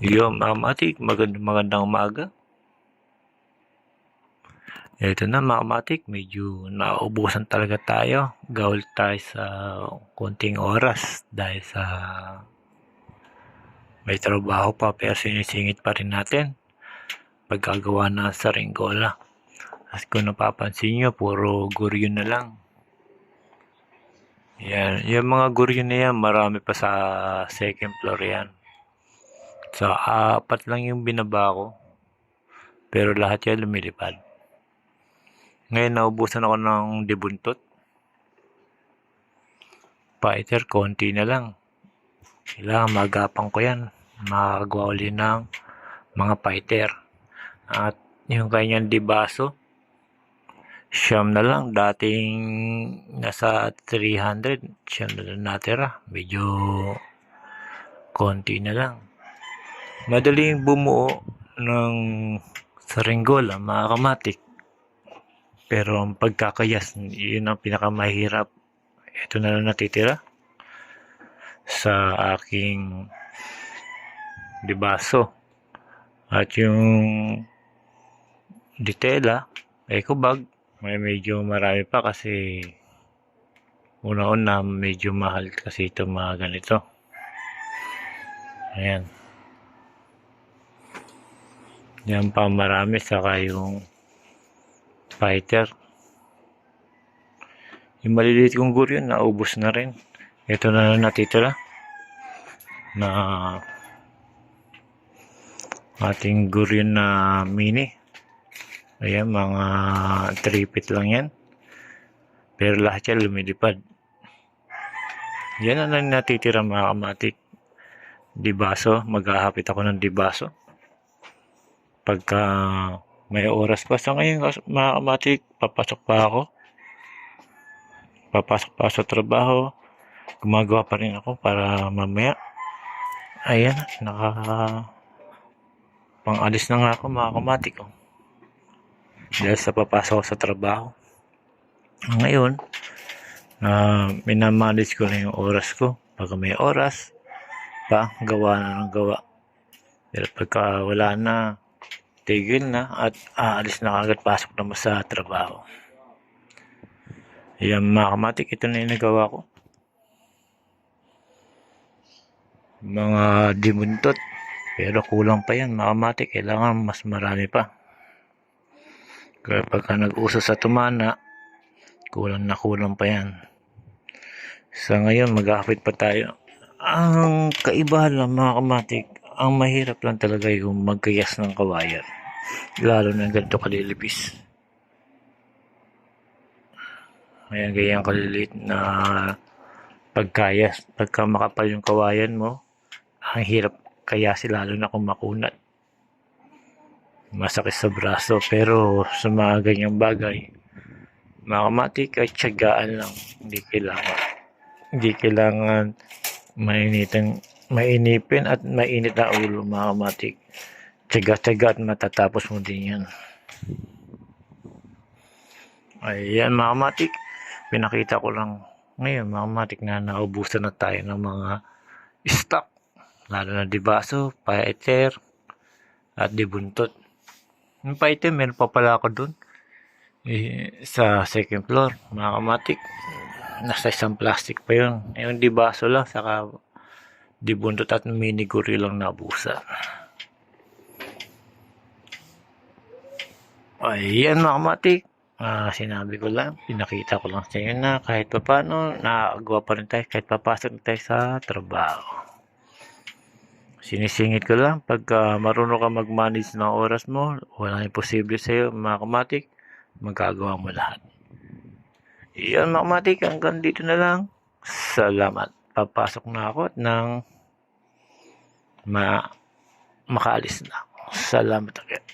Yo, Ma'am Atik, magandang magandang umaga. Ito na, Ma'am Atik, medyo nauubusan talaga tayo. Gawal tayo sa konting oras dahil sa may trabaho pa pero sinisingit pa rin natin pagkagawa na sa Ringgola. At kung napapansin nyo, puro guryo na lang. Yan, yung mga guryo na yan, marami pa sa second floor yan. So, apat lang yung binaba ko. Pero lahat yan lumilipad. Ngayon, naubusan ako ng dibuntot. Fighter, konti na lang. Kailangan magapang ko yan. Makagawa uli ng mga fighter. At yung kanyang dibaso, siyam na lang. Dating nasa 300, siyam na lang natira. Medyo konti na lang madaling bumuo ng saringgola, mga kamatik. Pero ang pagkakayas, yun ang pinakamahirap. Ito na lang natitira sa aking dibaso. At yung ditela, eco bag, may medyo marami pa kasi una-una medyo mahal kasi ito mga ganito. Ayan. Yan pa marami saka yung fighter. Yung maliliit kong guryo naubos na rin. Ito na natitira na ating guryo na mini. Ayan, mga 3 feet lang yan. Pero lahat yan lumilipad. Yan na lang natitira mga kamatik. Dibaso, maghahapit ako ng dibaso pagka may oras pa. Sa ngayon, mga kamatik, papasok pa ako. Papasok pa sa trabaho. Gumagawa pa rin ako para mamaya. Ayan, naka pang-alis na nga ako mga kamatik. Oh. Dahil sa papasok sa trabaho. Ngayon, na minamanage ko na yung oras ko. Pag may oras, pa, gawa na ng gawa. Pero pagka wala na, tigil na at aalis na agad pasok naman sa trabaho. Yan mga kamatik, ito na yung nagawa ko. Mga dimuntot. Pero kulang pa yan mga kamatik, kailangan mas marami pa. Kaya pagka nag-uso sa tumana, kulang na kulang pa yan. Sa ngayon, mag-aakit pa tayo. Ang kaibahan lang mga kamatik, ang mahirap lang talaga yung magkayas ng kawayan. Lalo na ganito kalilipis. Ayan, ganyan kalilit na pagkayas. Pagka makapal yung kawayan mo, ang hirap kayasi lalo na kung makunat. Masakit sa braso. Pero sa mga ganyang bagay, mga kamatik ay tiyagaan lang. Hindi kailangan. Hindi kailangan mainitin, mainipin at mainit na ulo mga Tiyaga-tiyaga at matatapos mo din yan. Ayan mga kamatik. Pinakita ko lang ngayon mga kamatik na naubusan na tayo ng mga stock. Lalo na dibaso, paeter, at dibuntot. Yung paeter, meron pa pala ako dun. Eh, sa second floor, mga kamatik. Nasa isang plastic pa yun. Yung dibaso lang, saka dibuntot at mini gorilla lang nabusa. Ayan mga kamatik. Ah, sinabi ko lang, pinakita ko lang sa inyo na kahit pa paano, nakagawa pa rin tayo kahit papasok tayo sa trabaho. Sinisingit ko lang, pagka marunong ka mag-manage ng oras mo, wala imposible sa iyo, mga kamatik, magagawa mo lahat. Iyan mga kamatik, hanggang dito na lang. Salamat. Papasok na ako at nang ma makaalis na. Salamat agad.